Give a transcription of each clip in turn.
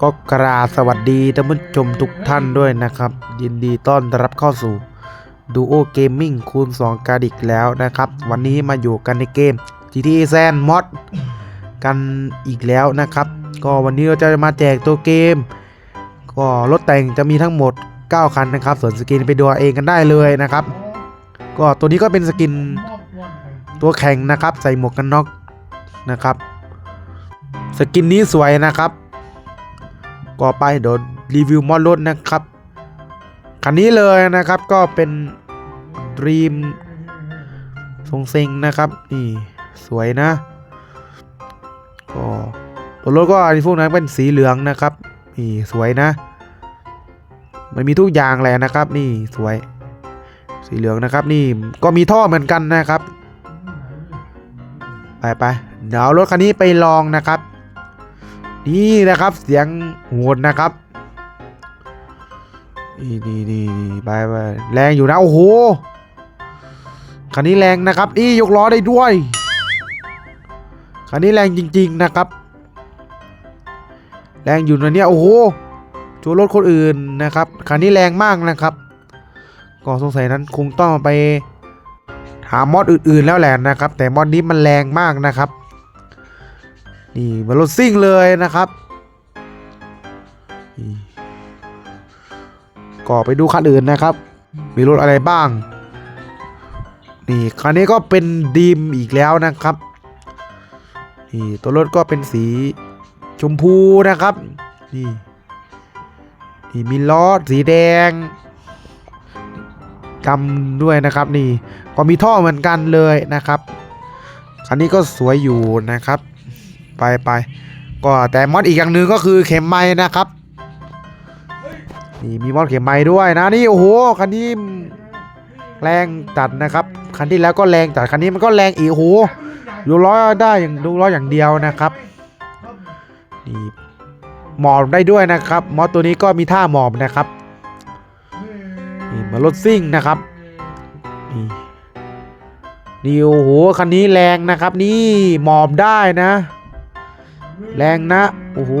ก็กราสวัสดีท่านผู้ชมทุกท่านด้วยนะครับ ยินดีต้อนรับเข้าสู่ Duo Gaming คูณ 2การอีกแล้วนะครับ วันนี้มาอยู่กันในเกม GTA San Mod กันอีกแล้วนะครับ ก็วันนี้เราจะมาแจกตัวเกม ก็รถแต่งจะมีทั้งหมด 9 คันนะครับ ส่วนสกินไปดูเอเองกันได้เลยนะครับ ก็ตัวนี้ก็เป็นสกินตัวแข่งนะครับ ใส่หมวกกันน็อกนะครับ สกินนี้สวยนะครับ ก็ไปเดี๋ยวรีวิวมอดรถนะครับ คันนี้เลยนะครับก็เป็นรีมทรงเซ็งนะครับนี่สวยนะก็ตัวรถก็อันนี้พวกนั้นเป็นสีเหลืองนะครับนี่สวยนะ มันมีทุกอย่างแหละนะครับ นี่สวย สีเหลืองนะครับ นี่ก็มีท่อเหมือนกันนะครับ ไปไปเดี๋ยวรถคันนี้ไปลองนะครับ นี่นะครับเสียงโหดนะครับนี่นี่นี่ไปไปแรงอยู่นะโอ้โหคันนี้แรงนะครับนี่ยกล้อได้ด้วยคันนี้แรงจริง ๆนะครับ แรงอยู่นะเนี่ยโอ้โหจูรถคนอื่นนะครับคันนี้แรงมากนะครับ ก็สงสัยนั้นคงต้องไปหามอดอื่นๆแล้วแหละนะครับ แต่มอดนี้มันแรงมากนะครับ นี่มันรถซิ่งเลยนะครับก็ไปดูคันอื่นนะครับ มีรถอะไรบ้าง นี่คันนี้ก็เป็นดีมอีกแล้วนะครับ นี่ตัวรถก็เป็นสีชมพูนะครับ นี่นี่มีล้อสีแดงดำด้วยนะครับ นี่ก็มีท่อเหมือนกันเลยนะครับ คันนี้ก็สวยอยู่นะครับ ไปไปก็แต่มอดอีกอย่างหนึ่งก็คือเข็มไม้นะครับนี่มีมอดเข็มไม้ด้วยนะนี่โอ้โหคันนี้แรงจัดนะครับคันที่แล้วก็แรงจัดคันนี้มันก็แรงอีกโอ้โหดูล้อได้อย่างดูล้ออย่างเดียวนะครับนี่หมอบได้ด้วยนะครับ มอดตัวนี้ก็มีท่าหมอบนะครับนี่มารถซิ่งนะครับนี่นี่โอ้โหคันนี้แรงนะครับ นี่หมอบได้นะ แรงนะ โอ้โห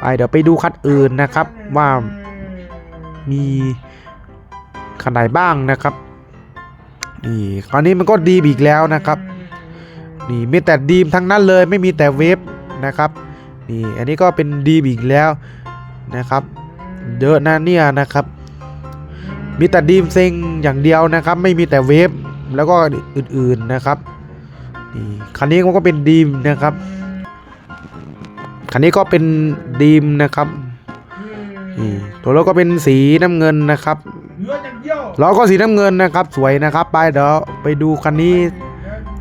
ไปเดี๋ยวไปดูคันอื่นนะครับว่ามีคันไหนบ้างนะครับนี่คราวนี้มันก็ดีอีกแล้วนะครับนี่มีแต่ดีมทั้งนั้นเลยไม่มีแต่เวฟนะครับนี่อันนี้ก็เป็นดีอีกแล้วนะครับเยอะนะเนี่ยนะครับ มีแต่ดีมเซ็งอย่างเดียวนะครับ ไม่มีแต่เวฟแล้วก็อื่นๆนะครับ นี่คันนี้มันก็เป็นดีมนะครับ คันนี้ก็เป็นดีมนะครับนี่ตัวรถก็เป็นสีน้ำเงินนะครับเหลืออย่างเดียวล้อก็สีน้ำเงินนะครับ สวยนะครับ ไปเดี๋ยวไปดูคันนี้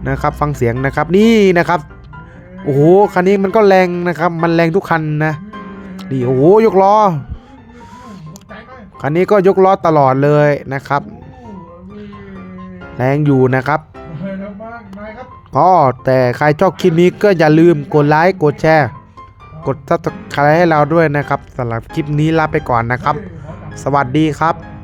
นะครับ ฟังเสียงนะครับนี่นะครับโอ้โหคันนี้มันก็แรงนะครับ มันแรงทุกคันนะนี่โอ้โหยกล้อคันนี้ก็ยกล้อตลอดเลยนะครับ แรงอยู่นะครับ ก็แต่ใครชอบคลิปนี้ก็อย่าลืมกดไลค์กดแชร์ กดซับสไครต์ให้เราด้วยนะครับสำหรับคลิปนี้ลาไปก่อนนะครับ สวัสดีครับ